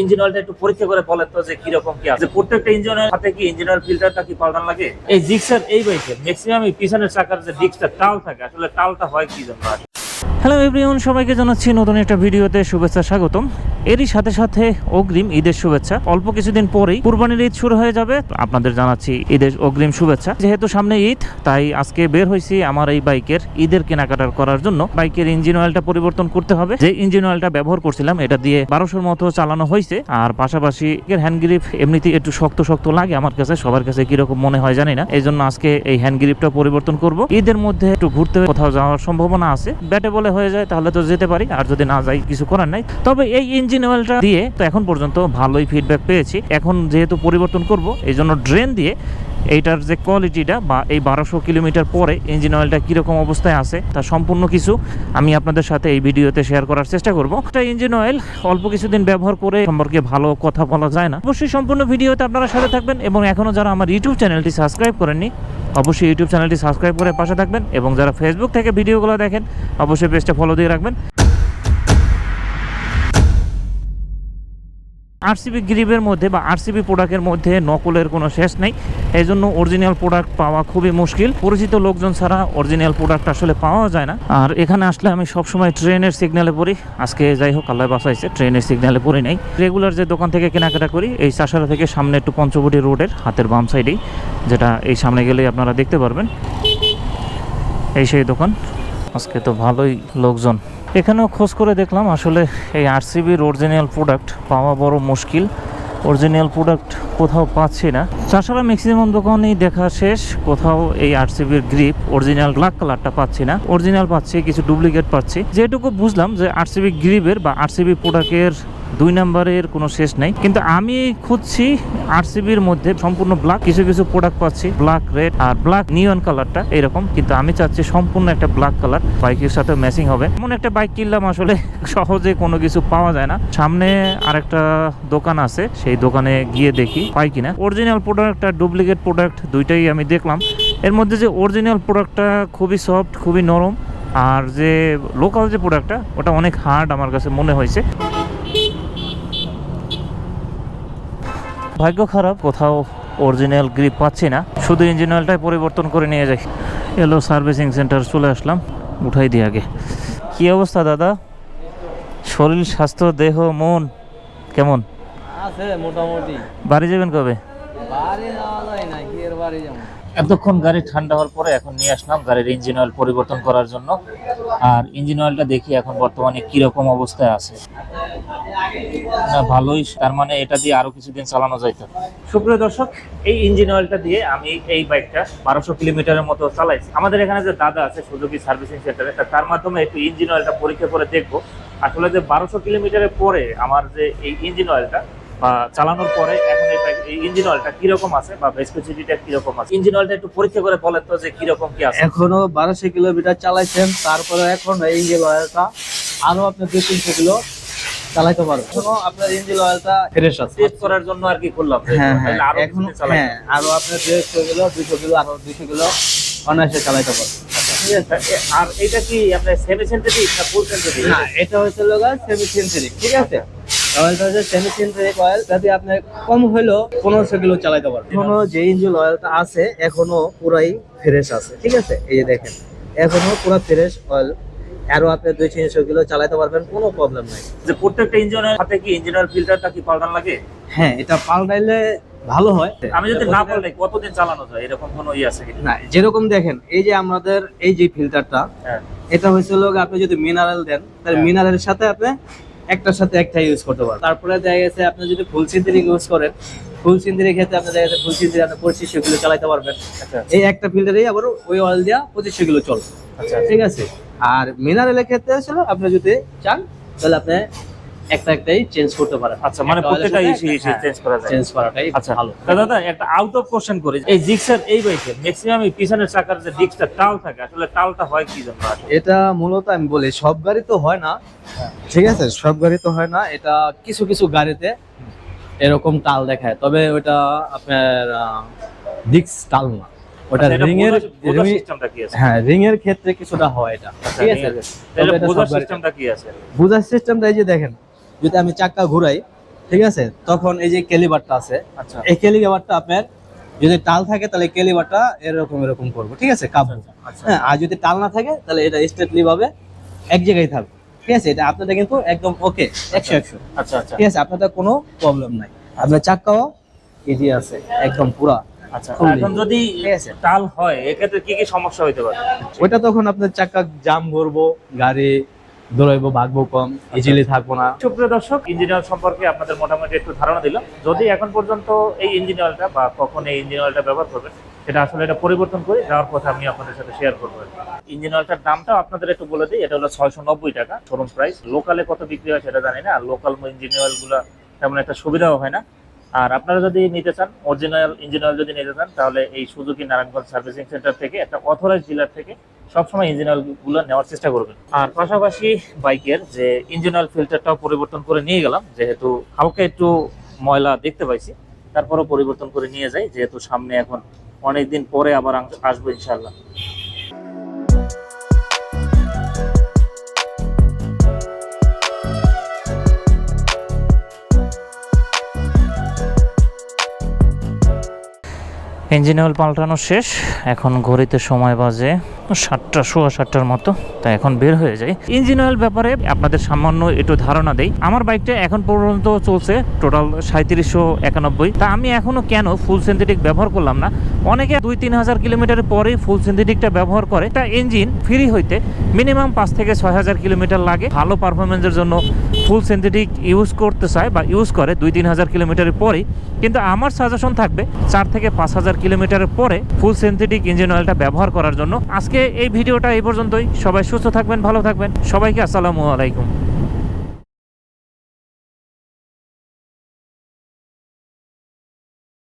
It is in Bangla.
ইঞ্জিন অয়েলটা একটু পরীক্ষা করে বলেন তো যে কীরকম কি আছে। প্রত্যেকটা ইঞ্জিন অয়েল সাথে কি ইঞ্জিন অয়েল ফিল্টারটা কি পাল্টান লাগে? এই জিক্সার এই বাইকে ম্যাক্সিমাম পিছনের চাকার যে ডিস্কটা টাল থাকে। আসলে টালটা হয় কি জন্য? হ্যালো এভরিওন সবাইকে জানাচ্ছি নতুন একটা ভিডিওতে শুভেচ্ছা স্বাগতম। এরই সাথে সাথে অগ্রিম ঈদের শুভেচ্ছা। অল্প কিছুদিন পরেই কুরবানির ঈদ শুরু হয়ে যাবে। আপনাদের জানাচ্ছি ঈদের অগ্রিম শুভেচ্ছা। যেহেতু সামনে ঈদ, তাই আজকে বের হয়েছি আমার এই বাইকের ঈদের কেনাকাটা করার জন্য। বাইকের ইঞ্জিন অয়েলটা পরিবর্তন করতে হবে। যে ইঞ্জিন অয়েলটা ব্যবহার করছিলাম, এটা দিয়ে বারোশোর মতো চালানো হয়েছে। আর পাশাপাশি এর হ্যান্ড গ্রিপ এমনিতেই একটু শক্ত শক্ত লাগে আমার কাছে। সবার কাছে কীরকম মনে হয় জানি না। এই জন্য আজকে এই হ্যান্ড গ্রিপটা পরিবর্তন করব। ঈদের মধ্যে একটু ঘুরতে কোথাও যাওয়ার সম্ভাবনা আছে। ব্যাটে বলে হয়ে যায়, তাহলে তো যেতে পারি। আর যদি না যাই, কিছু করার নাই। তবে এই ইঞ্জিন অয়েলটা দিয়ে তো এখন পর্যন্ত ভালোই ফিডব্যাক পেয়েছি। এখন যেহেতু পরিবর্তন করব, এই জন্য ড্রেন দিয়ে এইটার যে কোয়ালিটিটা বা এই বারোশো কিলোমিটার পরে ইঞ্জিন অয়েলটা কীরকম অবস্থায় আছে, তা সম্পূর্ণ কিছু আমি আপনাদের সাথে এই ভিডিওতে শেয়ার করার চেষ্টা করব। একটা ইঞ্জিন অয়েল অল্প কিছুদিন ব্যবহার করে সম্পর্কে ভালো কথা বলা যায় না। অবশ্যই সম্পূর্ণ ভিডিওতে আপনারা সাথে থাকবেন এবং এখনও যারা আমার ইউটিউব চ্যানেলটি সাবস্ক্রাইব করেননি, অবশ্যই ইউটিউব চ্যানেলটি সাবস্ক্রাইব করে পাশে থাকবেন এবং যারা ফেসবুক থেকে ভিডিওগুলো দেখেন, অবশ্যই পেজটা ফলো দিয়ে রাখবেন। আরসিবি গ্রিপের মধ্যে বা আরসিবি প্রোডাক্টের মধ্যে নকলের কোনো শেষ নেই। এই জন্য অরিজিনাল প্রোডাক্ট পাওয়া খুবই মুশকিল। পরিচিত লোকজন ছাড়া অরিজিনাল প্রোডাক্ট আসলে পাওয়া যায় না। আর এখানে আসলে আমি সবসময় ট্রেনের সিগন্যালে পড়ি। আজকে যাই হোক, আল্লাহ বাসাইছে ট্রেনের সিগন্যালে পড়ি নাই। রেগুলার যে দোকান থেকে কেনাকাটা করি, এই চাষারা থেকে সামনে একটু পঞ্চবটি রোডের হাতের বাম সাইডেই যেটা এই সামনে গেলেই আপনারা দেখতে পারবেন। এই সেই দোকান। আজকে তো ভালোই লোকজন। এখানেও খোঁজ করে দেখলাম আসলে এই আরসিবির অরিজিনাল প্রোডাক্ট পাওয়া বড় মুশকিল। অরিজিনাল প্রোডাক্ট কোথাও পাচ্ছি না। তাছাড়া ম্যাক্সিমাম দোকানেই দেখা শেষ, কোথাও এই আরসিবির গ্রিপ অরিজিনাল ব্ল্যাক কালারটা পাচ্ছি না। অরিজিনাল পাচ্ছি, কিছু ডুপ্লিকেট পাচ্ছি। যেটুকু বুঝলাম যে আরসিবি গ্রিপের বা আরসিবি প্রোডাক্টের দুই নাম্বারের কোনো শেষ নাই। কিন্তু আমি খুঁজছি আরসিবির মধ্যে সম্পূর্ণ ব্ল্যাক কিছু কিছু প্রোডাক্ট পাচ্ছি ব্ল্যাক রেড আর ব্ল্যাক নিয়ন কালারটা এরকম। কিন্তু আমি চাচ্ছি সম্পূর্ণ একটা ব্ল্যাক কালার বাইকের সাথে ম্যাচিং হবে। এমন একটা বাইক কিনলাম আসলে, সহজে কোনো কিছু পাওয়া যায় না। সামনে আরেকটা দোকান আছে, সেই দোকানে গিয়ে দেখি, পাই কিনা। অরিজিনাল প্রোডাক্ট আর ডুপ্লিকেট প্রোডাক্ট দুইটাই আমি দেখলাম। এর মধ্যে যে অরিজিনাল প্রোডাক্টটা খুবই সফট খুবই নরম, আর যে লোকাল যে প্রোডাক্টটা ওটা অনেক হার্ড আমার কাছে মনে হয়েছে। ভাগ্য খারাপ কোথাও অরিজিনাল গ্রিপ পাচ্ছি না। শুধু ইঞ্জিন অয়েলটাই পরিবর্তন করে নিয়ে যাই। এলো সার্ভিসিং সেন্টার চলে আসলাম। উঠাই দিই আগে। কি অবস্থা দাদা? শরীর স্বাস্থ্য দেহ মন কেমন? আছে মোটামুটি। বাড়ি যাবেন কবে? বাড়ি যাওয়া যায় না কি এর বাড়ি যাব। এতক্ষণ গাড়ি ঠান্ডা হওয়ার পরে এখন নিয়ে আসলাম গাড়ির ইঞ্জিন অয়েল পরিবর্তন করার জন্য। আর ইঞ্জিন অয়েলটা দেখি এখন বর্তমানে কীরকম অবস্থায় আছে। না ভালোই তার মানে এটা দিয়ে আরও কিছুদিন চালানো যাইতো। সুপ্রিয় দর্শক এই ইঞ্জিন অয়েলটা দিয়ে আমি এই বাইকটা বারোশো কিলোমিটারের মতো চালাইছি। আমাদের এখানে যে দাদা আছে সুজুকি সার্ভিসিং সেন্টারে তার মাধ্যমে একটু ইঞ্জিন অয়েলটা পরীক্ষা করে দেখব। আসলে যে বারোশো কিলোমিটারের পরে আমার যে এই ইঞ্জিন অয়েলটা বা চালানোর পরে এখন এই বাইক এই ইঞ্জিন অয়েলটা কীরকম আছে বা ভেসপোসিটিটা কীরকম আছে? ইঞ্জিন অয়েলটা একটু পরীক্ষা করে বলেন তো যে কীরকম কি আছে। এখনও বারোশো কিলোমিটার চালাইছেন তারপরে এখন এই ইঞ্জিন অয়েলটা আরও আপনি দুই তিনশো কিলো চালাইতে এখনও আপনার ইঞ্জিন অয়েলটা ফ্রেশ আছে। টেস্ট করার জন্য আর কি করলাম হ্যাঁ হ্যাঁ আরও এখন হ্যাঁ আরও আপনার দেড়শো কিলো দুইশো কিলো আরও দুইশো কিলো অনায়াসে চালাইতে পারবেন আর এটা কি আপনার সেমি সেন্টেটিক না ফুল সেন্টেটিক না এটা হচ্ছে লোক সেমি সেন্টারিক ঠিক আছে? অয়েলটা হচ্ছে সেমি সেন্টারিক অয়েল যাতে আপনি কম হলেও পনেরোশো কিলো চালাতে পারবেন এখনও যে ইঞ্জিন অয়েলটা আছে এখনও পুরাই ফ্রেশ আছে ঠিক আছে? এই যে দেখেন এখনও পুরো ফ্রেশ অয়েল আরও আপনি দুই তিনশো কিলো চালাতে পারবেন কোনো প্রবলেম নাই। যে প্রত্যেকটা ইঞ্জিনের সাথে কি ইঞ্জিনের ফিল্টারটা কি পাল্টান লাগে? হ্যাঁ এটা পাল্টাইলে ভালো হয়। আমি যদি না পাল্টাই কতদিন চালানো যায়? এরকম কোনো ইয়ে আছে না যেরকম দেখেন এই যে আমাদের এই যে ফিল্টারটা হ্যাঁ। এটা আপনি যদি মিনারেল দেন তাহলে হ্যাঁ। মিনারেলের সাথে আপনি একটার সাথে একটা ইউজ করতে পারেন তারপরে দেখা গেছে আপনি যদি ফুল সিন্থেটিক ইউজ করেন ফুল সিন্থেটিক ক্ষেত্রে আপনি দেখা গেছে ফুল সিন্থেটিক আপনি পঁচিশশো কিলো চালাতে পারবেন। আচ্ছা। এই একটা ফিল্টারেই আবার ওই অয়েল দিয়া পঁচিশশো কিলো চলবে আচ্ছা। ঠিক আছে? আর মিনারেলের ক্ষেত্রে ছিল আপনি যদি চান তাহলে আপনি একটা একটাই চেঞ্জ করতে পারেন। আচ্ছা মানে প্রত্যেকটা ইস্যু ইস্যু চেঞ্জ করা যায়। চেঞ্জ করাটাই আচ্ছা ভালো। দাদা একটা আউট অফ কোশ্চেন করি। এই জিক্সার এই বাইকে ম্যাক্সিমাম পিছনের চাকার যে ডিস্কটা টাল থাকে আসলে টালটা হয় কি জন্য? এটা মূলত আমি বলি সব গাড়ি তো হয় না। ঠিক আছে সব গাড়ি তো হয় না। এটা কিছু কিছু গাড়িতে এরকম টাল দেখায়। তবে ওটা আপনার ডিক্স টাল না। ওটা আচ্ছা, রিং এর সিস্টেমটা কি আছে? হ্যাঁ রিং এর ক্ষেত্রে কিছুটা হয় এটা। ঠিক আছে? তাহলে বোঝার সিস্টেমটা কি আছে? বোঝার সিস্টেমটা এই যে দেখেন যদি আমি চাক্কা ঘুরাই ঠিক আছে তখন এই যে কেলিবারটা আছে আচ্ছা। এই কেলিবারটা আপনার যদি টাল থাকে তাহলে কেলিবারটা এরকম এরকম করব ঠিক আছে কাব্য আচ্ছা হ্যাঁ আর যদি টাল না থাকে তাহলে এটা স্ট্রেটলি ভাবে এক জায়গায় থাকবে ঠিক আছে এটা আপনাদের কিন্তু একদম ওকে একশো একশো। আচ্ছা আচ্ছা। ঠিক আছে আপনাদের কোনো প্রবলেম নাই। আপনার চাক্কাও ইজি আছে একদম পুরা। আচ্ছা এখন যদি টাল হয় এক্ষেত্রে কি কি সমস্যা হইতে পারে? ওইটা তখন আপনার চাক্কা জাম ভরবো গাড়ি দৌড়াইবো ভাগবো কম ইজিলি থাকব না। সুপ্রিয় দর্শক ইঞ্জিন সম্পর্কে আপনাদের মোটামুটি একটু ধারণা দিলাম। যদি এখন পর্যন্ত এই ইঞ্জিন অয়েলটা বা কখন এই ইঞ্জিন অয়েলটা ব্যবহার করবেন সেটা আসলে এটা পরিবর্তন করে যাওয়ার কথা আমি আপনাদের সাথে শেয়ার করব। ইঞ্জিন অয়েলটার দামটা আপনাদের একটু বলে দিই এটা হলো ছয়শো নব্বই টাকা। শোরুম প্রাইস লোকালে কত বিক্রি হয় সেটা জানি না আর লোকাল ইঞ্জিন অয়েলগুলো তেমন একটা সুবিধাও হয় না। আর আপনারা যদি নিতে চান অরিজিনাল ইঞ্জিন অয়েল যদি নিতে চান, তাহলে এই সুজুকি নারায়ণগঞ্জ সার্ভিসিং সেন্টার থেকে, একটা অথরাইজ ডিলার থেকে সবসময় ইঞ্জিন অয়েলগুলো নেওয়ার চেষ্টা করবেন। আর পাশাপাশি বাইকের যে ইঞ্জিন অয়েল ফিল্টারটাও পরিবর্তন করে নিয়ে গেলাম, যেহেতু হালকা একটু ময়লা দেখতে পাইছি, তারপরও পরিবর্তন করে নিয়ে যাই, যেহেতু সামনে এখন অনেকদিন পরে আবার আস- আসব ইনশাল্লাহ ইঞ্জিন অয়েল পাল্টানো শেষ। এখন ঘড়িতে সময় বাজে সাতটা, সোয়া সাতটার মতো। তা এখন বের হয়ে যায় ইঞ্জিন অয়েল ব্যাপারে আপনাদের সামান্য একটু ধারণা দেই। আমার বাইকটা এখন পর্যন্ত চলছে টোটাল সাঁত্রিশশো একানব্বই। তা আমি এখনও কেন ফুল সিনথেটিক ব্যবহার করলাম না? অনেকে দুই, তিন হাজার কিলোমিটারের পরেই ফুল সিনথেটিকটা ব্যবহার করে। তা ইঞ্জিন ফ্রি হইতে মিনিমাম পাঁচ থেকে ছয় হাজার কিলোমিটার লাগে। ভালো পারফরমেন্সের জন্য ফুল সিনথেটিক ইউজ করতে চায় বা ইউজ করে দুই তিন হাজার কিলোমিটারের পরেই, কিন্তু আমার সাজেশন থাকবে চার থেকে পাঁচ হাজার কিলোমিটারের পরে ফুল সিনথেটিক ইঞ্জিন অয়েলটা ব্যবহার করার জন্য। আজকে এই ভিডিওটা এই পর্যন্তই। সবাই সুস্থ থাকবেন, ভালো থাকবেন। সবাইকে আসসালামু আলাইকুম।